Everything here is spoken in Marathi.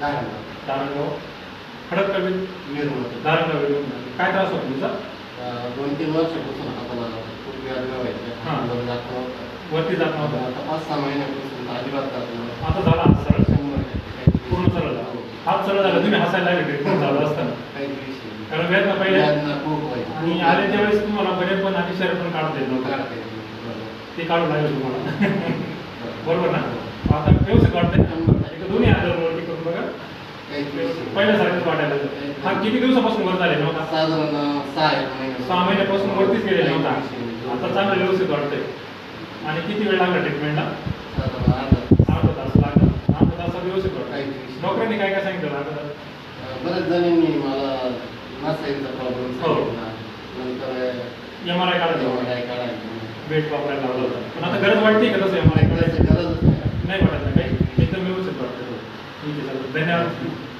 धारणगाव खडक कवी निर्मळ धारणगाव काय त्रास होतो तुमचा? दोन तीन वर्षापासून आता मला खूप व्याज व्हायचे हां. वरती जात नव्हता. आता पाच सहा महिन्यापासून अजिबात जात नव्हता. आता झाला हात सरळ. शंभर पूर्ण सरळ. झाला हो. हात सरळ झाला. तुम्ही हसायला लागले ट्रीटमेंट चालू असताना. कारण वेदना पहिले. आणि आले त्यावेळेस तुम्हाला बरे पण आणि शरीर पण काढता येत नव्हतं. काढता येत. ते काढून लागले तुम्हाला. बरोबर. ना? आता व्यवस्थित वाटतंय. शंभर टक्के. एक दोन्ही हात वरती करून बघा काहीच विषय नाही. पहिल्यासारखंच वाटायला लागलं. हा किती दिवसापासून वर झाले नव्हता साधारण अं, सहा एक महिने. सहा महिन्यापासून वरतीच गेले नव्हता काहीच विषय नाही. आता चांगलं व्यवस्थित वाटतंय. आणि किती वेळ लागला ट्रीटमेंटला साधारण अर्धा अर्धा तास लागला. अर्धा तासात व्यवस्थित वाटतं काहीच विषय. डॉक्टरांनी काय काय सांगितलं अर्धा तास? बऱ्याच जणांनी मला नसायचा प्रॉब्लेम हो. सांगितला. नंतर एम आर आय काढायचं काय काढायचं वेट वापरायला लावलं होतं. पण आता गरज वाटते का तसं एम आर आय काढायचं? गरजच नाही. नाही